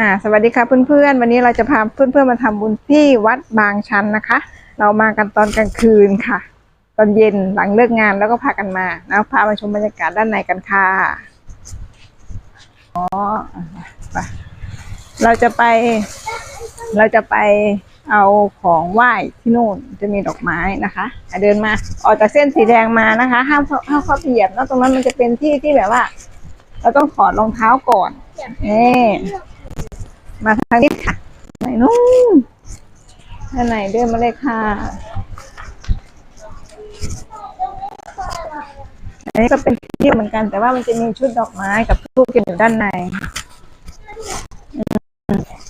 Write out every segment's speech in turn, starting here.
อ่าสวัสดีค่ะเพื่อนๆ วันนี้เราจะพาเพื่อนๆมาทำบุญที่วัดบางชันนะคะ เรามากันตอนกลางคืนค่ะ ตอนเย็นหลังเลิกงานแล้วก็พากันมาแล้วพามาชมบรรยากาศด้านในกันค่ะอ๋อไปเราจะไป เราจะไปเอาของไหว้ที่นู่นจะมีดอกไม้นะคะอะเดินมาออกจากเส้นสีแดงมานะคะ ห้ามเข้าห้ามเข้าไปเหยียบแล้วตรงนั้นมันจะเป็นที่ที่แบบว่า เราต้องถอดรองเท้าก่อนนี่ มาทางนี้ค่ะไหนนู้นด้านไหนเดินมาเลยค่ะอันนี้ก็เป็นที่เหมือนกัน แต่ว่ามันจะมีชุดดอกไม้กับทูบกันอยู่ด้านใน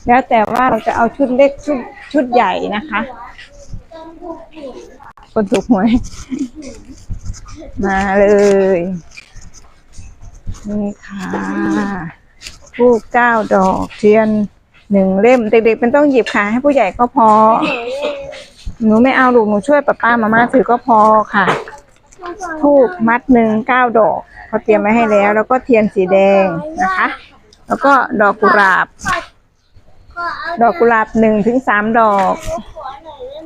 แล้วแต่ว่าเราจะเอาชุดเล็กชุดชุดใหญ่นะคะ คนถูกหวย มาเลยนี่ค่ะทูบเก้าดอกเทียน หนึ่งเล่ม เด็กๆเป็นต้องหยิบค่ะ ให้ผู้ใหญ่ก็พอ หนูไม่เอาลูกหนูช่วยป้าป้ามาม่าถือก็พอค่ะทูบมัดหนึ่งเก้าดอกเขาเตรียมไว้ให้แล้ว แล้วก็เทียนสีแดงนะคะ แล้วก็ดอกกุหลาบ ดอกกุหลาบหนึ่งถึงสามดอก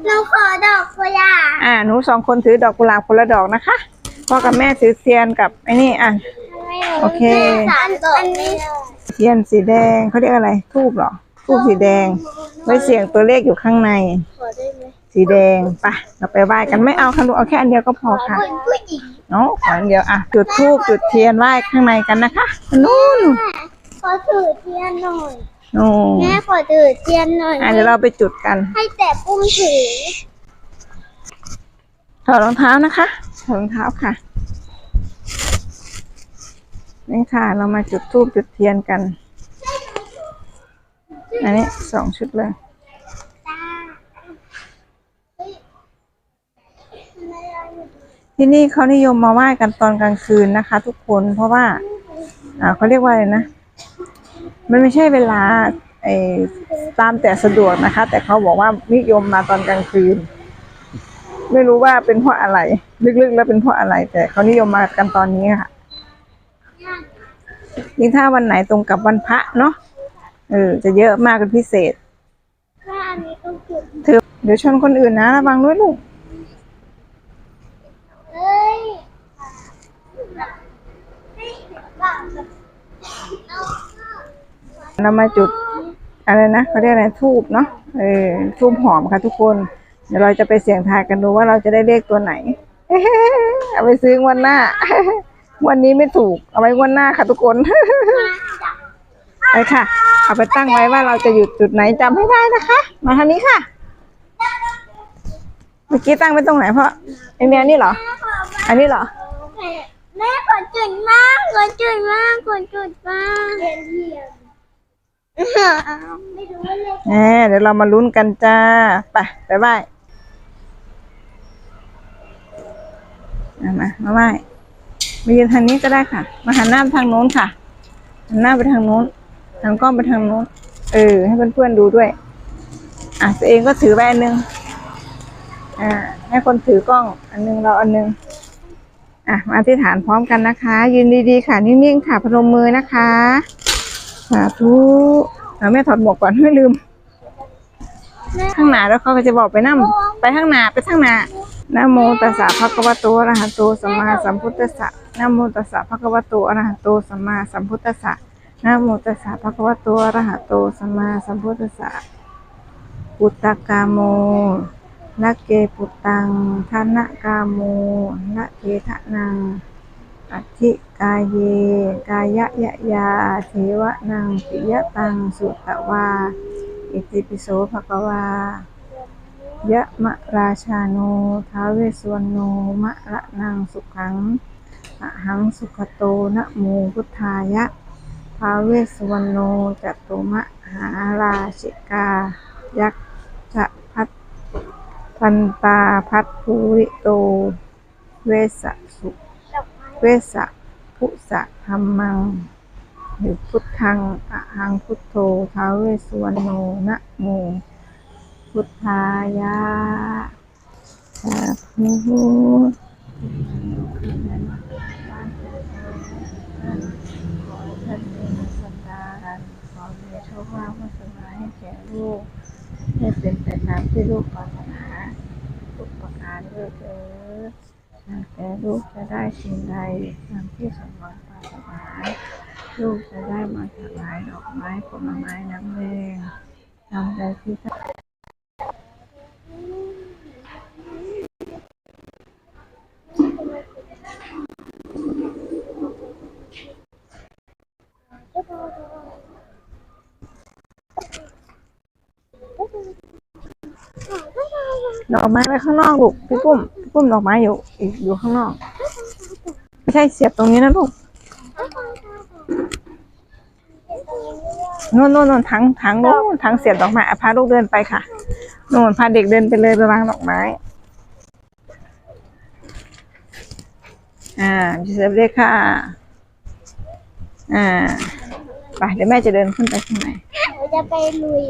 หนูขอดอกกุหลาบอ่าหนูสองคนถือดอกกุหลาบคนละดอกนะคะพ่อกับแม่ถือเทียนกับไอ้นี่อะโอเคสามดอกอันนี้เทียนสีแดงเขาเรียกอะไรทูบเหรอ ทูบสีแดง ไว้เสียงตัวเลขอยู่ข้างใน ขอได้ไหมสีแดงไปะเราไปไหว้กันไม่เอาค่ะลูกเอาแค่อันเดียวก็พอค่ะเป็นผู้หญิงเนาะขออันเดียวอะจุดทูบจุดเทียนไหว้ข้างในกันนะคะนู่นแม่ขอถือเทียนหน่อย นู่นแม่ขอถือเทียนหน่อย อะเดี๋ยวเราไปจุดกันให้แต่ปุ้งถือถอดรองเท้านะคะถอดรองเท้าค่ะนี่ค่ะ เรามาจุดทูบจุดเทียนกัน อันนี้สองชุดเลยที่นี่เขานิยมมาไหว้กันตอนกลางคืนนะคะ ทุกคนเพราะว่าอ่าเขาเรียกว่าอะไรนะ มันไม่ใช่เวลาไอ้ตามแต่สะดวกนะคะ แต่เขาบอกว่านิยมมาตอนกลางคืน ไม่รู้ว่าเป็นเพราะอะไร ลึกๆแล้วเป็นเพราะอะไร แต่เขานิยมมากันตอนนี้ค่ะยิ่งถ้าวันไหนตรงกับวันพระเนาะ เออ จะเยอะมากเป็นพิเศษแม่อันนี้ต้องจุดเธอเดี๋ยวชนคนอื่นนะระวังด้วยลูกเอ้ยเรามาจุดอะไรนะเขาเรียกอะไรทูบเนาะเออทูบหอมค่ะทุกคน เดี๋ยวเราจะไปเสี่ยงทายกันดูว่าเราจะได้เลขตัวไหนเอาไปซื้องวันหน้า วันนี้ไม่ถูก เอาไว้งวันหน้าค่ะทุกคน ไปค่ะ เอาไปตั้งไว้ว่าเราจะหยุดจุดไหนจำให้ได้นะคะ มาทางนี้ค่ะ เมื่อกี้ตั้งไว้ตรงไหนเพราะไอเมียนี่เหรอ อันนี้เหรอ แม่ขอจุดมากขอจุดมากขอจุดมากไม่รู้ว่าเลขแหมเดี๋ยวเรามาลุ้นกันจ้า ไปไปไหว้อะมา มาไหว้มายืนทางนี้ก็ได้ค่ะ มาหันหน้าไปทางโน้นค่ะ หันหน้าไปทางโน้น ทางกล้องไปทางโน้นเออ ให้เพื่อนๆดูด้วย อะตัวเองก็ถือไว้อันหนึงอ่า ให้คนถือกล้อง อันนึงเราอันนึงอะมาอธิษฐานพร้อมกันนะคะ ยืนดีๆค่ะนิ่งๆค่ะพนมมือนะคะสาธุเอาแม่ถอดหมวกก่อนไม่ลืม ข้างหน้าแล้วเขาก็จะบอกไปนั่งไปข้างหน้าไปข้างหน้านะโมตัสสะภะคะวะโตอะระหะโตสัมมาสัมพุทธัสสะนะโมตัสสะภะคะวะโตอะระหะโตสัมมาสัมพุทธัสสะ นะโมตัสสะภะคะวะโตอะระหะโตสัมมาสัมพุทธัสสะปุตตะกาโมละเกปุตตังทานะกาโมละเกทะนังอธิกายเย กายะยะยาเทวะนังปิยะตังสุตตวา อิติปิโสภะคะวายะมะราชาโนท้าวเวสวรรณโนมะระนังสุขังอะหังสุขโตนะโมพุทธายะ ท้าวเวสสวรรณโนจตุมหาราชิกา ยักษพัทพันตาพัทภูริโต เวสสุเวสะพุสะธรรมังหรือพุทธังอะหังพุทโธท้าวเวสสวรรณโนนะโมพุทธายะสาธุท่านเป็นสตาร์ขอมีโชคความควาสบาให้แก่ลูกให้เป็นไปตามที่ลูกปรารถนาทุกประการด้วยเถิดแต่ลูกจะได้สิ่งใดตามที่สมหวังปรารถนาลูกจะได้มาถวายดอกไม้ผลไม้น้ำแดงทำใจที่ ดอกไม้ไว้ข้างนอกลูกพี่ปุ้มพี่ปุ้มดอกไม้อยู่อีกอยู่ข้างนอก ไม่ใช่เสียบตรงนี้นะลูกโน่นโน่นโน่นถังถังโน่นถังเสียบดอกไม้อะพาลูกเดินไปค่ะโน่นพาเด็กเดินไปเลยไปวางดอกไม้ อ่าเสียบเลยค่ะ อ่าไปเดี๋ยวแม่จะเดินขึ้นไปข้างในเราจะไปลุย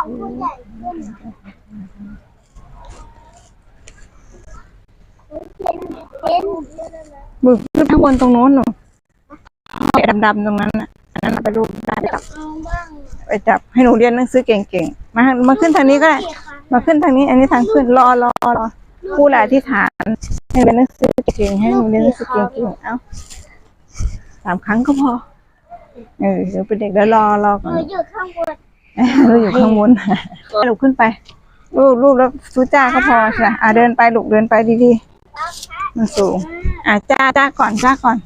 ของผู้ใหญ่ขึ้นเป็นเป็นมือขึ้นข้างบนตรงโน้นหนูดำๆตรงนั้นน่ะอันนั้นเอาไปรูปได้ไปจับเอาบ้างไปจับให้หนูเรียนหนังสือเก่งๆ มามาขึ้นทางนี้ก็ได้ มาขึ้นทางนี้ อันนี้ทางขึ้นรอรอรอผู้หลายที่ฐานให้เรียนหนังสือเก่งให้หนูเรียนหนังสือเก่งๆเอ้าสามครั้งก็พอ เออเดี๋ยวเป็นเด็กเดี๋ยวรอรอก่อนนูอยู่ข้างบน เราอยู่ข้างบนลูกขึ้นไป ลูกลูกแล้วซูจ้าก็พอใช่ไหมอะเดินไปลูกเดินไปดีๆ มันสูง อะจ้าจ้าก่อนจ้าก่อน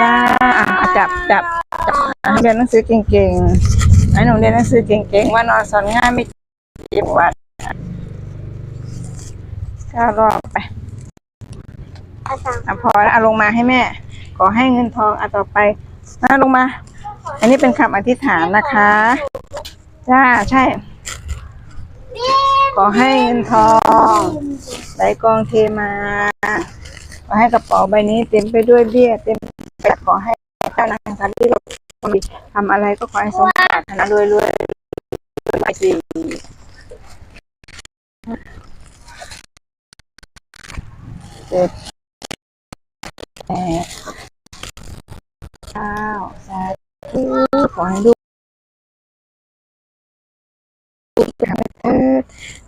จ้าจ้าอะจับจับจับอะให้เรียนหนังสือเก่งๆให้หนูเรียนหนังสือเก่งๆว่านอนสอนง่ายไม่เจ็บหวัดก็รอบไปอาสามอะพอแล้วเอาลงมาให้แม่ ขอให้เงินทองอะต่อไปมาลงมา อันนี้เป็นคำอธิษฐานนะคะ จ้าใช่ ขอให้เงินทองไหลกองเทมา ขอให้กระเป๋าใบนี้เต็มไปด้วยเบี้ย เต็มไปขอให้เจ้านางสันติโลกทำอะไรก็ขอให้สมปรารถนารวยรวยรวยไปสิเจ็ดแปดเก้าสาธุขอให้ลูก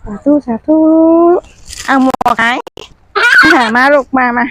สาธุสาธุเอาหมวกหายหามาลูกมามา